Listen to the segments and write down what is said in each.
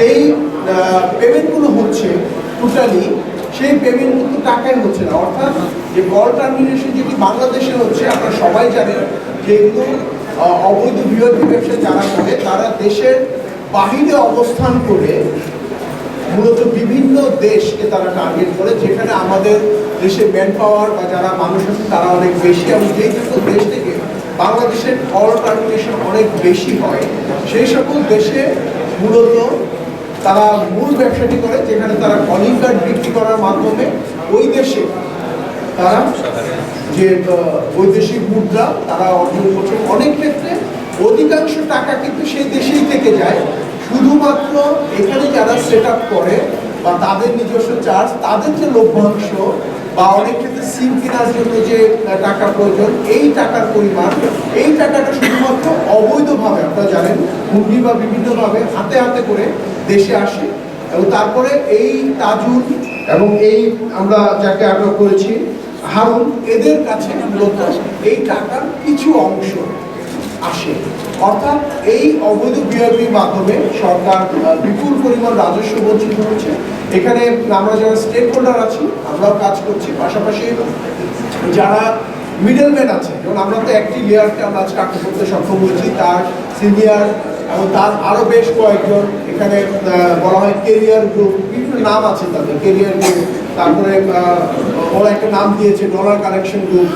যেই পেমেন্টগুলো হচ্ছে টোটালি সেই পেমেন্ট কিন্তু টাকায় হচ্ছে না। অর্থাৎ যে কল টার্মিনেশন যেটি বাংলাদেশে হচ্ছে আপনারা সবাই জানেন যে এগুলো অবৈধ বৃহৎ ব্যবসা যারা করে, তারা দেশের বাহিরে অবস্থান করে মূলত বিভিন্ন দেশকে তারা টার্গেট করে, যেখানে আমাদের দেশে ম্যান পাওয়ার বা যারা মানুষ আছে, তারা অনেক বেশি। এবং যেই দেশ থেকে বাংলাদেশের কল টার্মিনেশন অনেক বেশি হয়, সেই সকল দেশে মূলত তারা মূল ব্যবসাটি করে, যেখানে তারা কলিং কার্ড বিক্রি করার মাধ্যমে ওই দেশে তারা যে বৈদেশিক মুদ্রা তারা অর্জন করছে। অনেক ক্ষেত্রে অধিকাংশ টাকা কিন্তু সেই দেশেই থেকে যায়। শুধুমাত্র এখানে যারা সেট করে বা তাদের নিজস্ব চার্জ তাদের যে লভ্যাংশ বা অনেক ক্ষেত্রে সিম কেনার জন্য যে টাকা প্রয়োজন, এই টাকার পরিমাণ, এই টাকাটা শুধুমাত্র অবৈধভাবে, আপনারা জানেন হুন্ডি বা বিভিন্নভাবে হাতে হাতে করে দেশে আসে এবং তারপরে এই তাজুল এবং এই আমরা যাকে আটক করেছি, হারুন, এদের কাছে মূলত এই টাকার কিছু অংশ আসে। অর্থাৎ এই অবৈধ বিআরপির মাধ্যমে সরকার বিপুল পরিমাণ রাজস্ব বঞ্চিত হচ্ছে। এখানে আমরা যারা স্টেক হোল্ডার আছি, আমরাও কাজ করছি। পাশাপাশি যারা মিডলম্যান আছে, যেমন আমরা তো একটি লেয়ারকে আমরা আজকে আটক করতে সক্ষম হয়েছি, তার সিনিয়র এবং তার আরও বেশ কয়েকজন এখানে বলা হয় কেরিয়ার গ্রুপ বিভিন্ন নাম আছে তাদের কেরিয়ার গ্রুপ তারপরে ওরা একটা নাম দিয়েছে ডলার কালেকশন গ্রুপ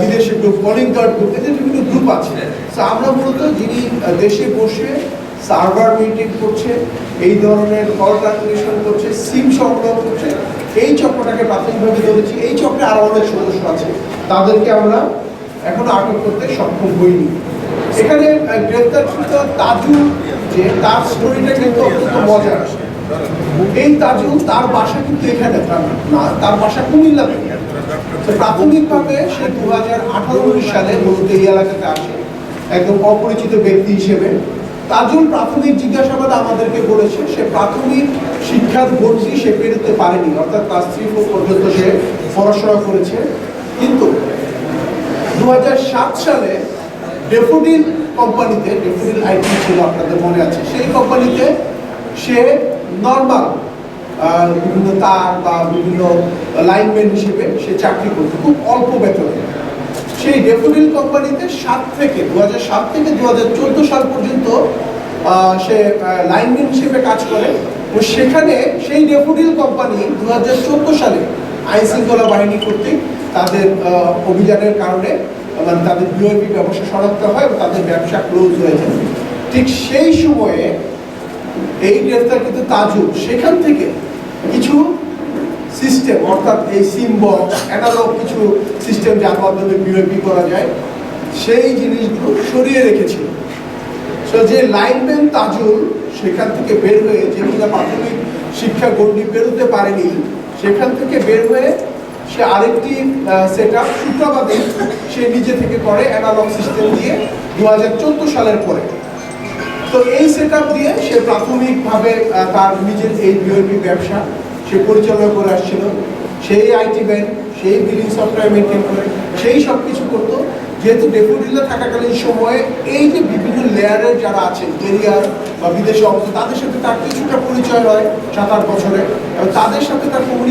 বিদেশি গ্রুপ কলিং কার্ড গ্রুপ এদের বিভিন্ন গ্রুপ আছে। আমরা মূলত যিনি দেশে বসে সার্ভার মেনটেন করছে, এই ধরনের কল ট্রান্সমিশন করছে সিম সংগ্রহ করছে, এই চক্রটাকে প্রাথমিকভাবে ধরেছি, এই চক্রে আরও অনেক সদস্য আছে, তাদেরকে আমরা এখনও আটক করতে সক্ষম হইনি। এখানে গ্রেপ্তারকৃত তাজু, যে তার স্টোরিটা কিন্তু অত্যন্ত মজার এই তাজু তার বাসা কিন্তু এখানে না তার বাসা কুমিল্লাতে প্রাথমিকভাবে সে দু হাজার আঠারো উনিশ সালে মূলত এই এলাকাতে আসে একদম অপরিচিত ব্যক্তি হিসেবে। তাজুল প্রাথমিক জিজ্ঞাসাবাদ আমাদেরকে বলেছে সে প্রাথমিক শিক্ষার গণ্ডি সে পেরোতে পারেনি, অর্থাৎ ক্লাস থ্রি ফোর পর্যন্ত সে পড়াশোনা করেছে। কিন্তু দু হাজার সাত সালে ডেফোডিল কোম্পানিতে, ডেফোডিল আইটি ছিল আপনাদের মনে আছে, সেই কোম্পানিতে সে নর্মাল বিভিন্ন তার বা বিভিন্ন লাইনম্যান হিসেবে সে চাকরি করতো, খুব অল্প বেতনে। সেই ডেফোডিল কোম্পানিতে সাত থেকে দু সাত থেকে দু সাল পর্যন্ত সে লাইনম্যান হিসেবে কাজ করে। ও সেখানে সেই ডেফোডিল কোম্পানি দু সালে আইন শৃঙ্খলা বাহিনী কর্তৃক তাদের অভিযানের কারণে মানে তাদের বিওপি ব্যবসা শনাক্ত হয় এবং তাদের ব্যবসা ক্লোজ হয়ে যায়। ঠিক সেই সময়ে এই গ্রেফতার কিন্তু তাজুল। সেখান থেকে কিছু সিস্টেম অর্থাৎ এই সিম বক্স অ্যানালগ কিছু সিস্টেম যার মাধ্যমে বিওপি করা যায়, সেই জিনিসগুলো সরিয়ে রেখেছিল তো যে লাইনম্যান তাজুল সেখান থেকে বের হয়ে যে কিনা প্রাথমিক শিক্ষা গণ্ডি বেরোতে পারেনি, সেখান থেকে বের হয়ে সে আরেকটি সেট আপ সূত্রাবাদে সে নিজে থেকে করে অ্যানালগ সিস্টেম দিয়ে দু হাজার চোদ্দ সালের পরে। তো এই সেট দিয়ে সে প্রাথমিকভাবে তার নিজের এই বিওপি ব্যবসা সে পরিচালনা করে আসছিল। সেই আইটি ব্যাংক সেই বিলিং সফটওয়্যার মেনটেন করে, সেই সব কিছু করতো। যেহেতু ডেপুটিলে থাকাকালীন সময়ে এই যে বিভিন্ন লেয়ারের যারা আছেন কেরিয়ার বা বিদেশে অবস্থা তাদের সাথে তার কিছুটা পরিচয় হয় সাত আট বছরে। এবং তাদের সাথে তার কিন্তু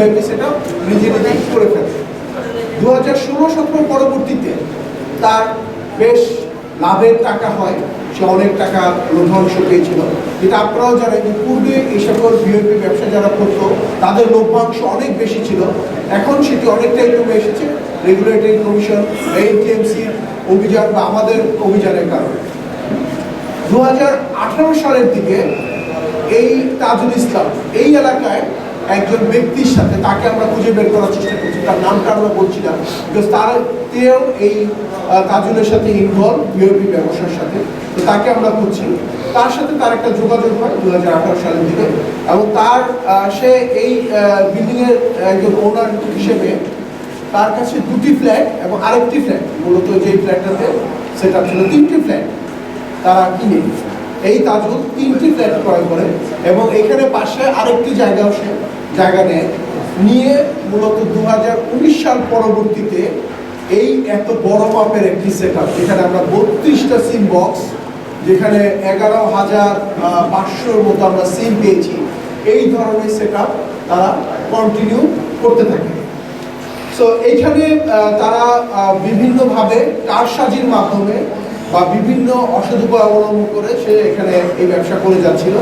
ভিআইপি সেটা নিজে নিজেই করে ফেলে দু হাজার ষোলো সতেরো পরবর্তীতে তার বেশ লাভের টাকা হয়, সে অনেক টাকা লভ্যাংশ পেয়েছিল। যেটা আপনারাও জানেন যে পূর্বে এই সকল বিএপি ব্যবসা যারা করতো, তাদের লভ্যাংশ অনেক বেশি ছিল। এখন সেটি অনেকটাই কমে এসেছে। রেগুলেটরি কমিশন এনটিএমসি অভিযান বা আমাদের অভিযানের কারণে। দু হাজার আঠারো সালের দিকে এই তাজুল ইসলাম, এই এলাকায় একজন ব্যক্তির সাথে তাকে আমরা খুঁজে বের করার চেষ্টা করছি। তার নামটা আমরা বলছি না। বিকজ তার তেও এই আহ, তাজুলের সাথে ইনভলভ বিওপি ব্যবসার সাথে। তো তাকে আমরা খুঁজছি। তার সাথে তার একটা যোগাযোগ হয় দু হাজার আঠারো সালের দিকে। এবং তার সে এই বিল্ডিংয়ের একজন ওনার হিসেবে তার কাছে দুটি ফ্ল্যাট এবং আরেকটি ফ্ল্যাট মূলত যে ফ্ল্যাটটাতে সেটা ছিল তিনটি ফ্ল্যাট তারা কিনে। এই তাজুল তিনটি ফ্ল্যাট ক্রয় করে এবং এখানে পাশে আরেকটি জায়গাও সে জায়গা নেয়। নিয়ে মূলত দু হাজার উনিশ সাল পরবর্তীতে এই এত বড় মাপের একটি সেট আপ যেখানে আমরা বত্রিশটা সিম বক্স যেখানে এগারো হাজার পাঁচশোর মতো আমরা সিম পেয়েছি। এই ধরনের সেট তারা কন্টিনিউ করতে থাকে। সো এইখানে তারা বিভিন্নভাবে কারসাজির মাধ্যমে বা বিভিন্ন অসদুপায় অবলম্বন করে সে এখানে এই ব্যবসা করে যাচ্ছিল।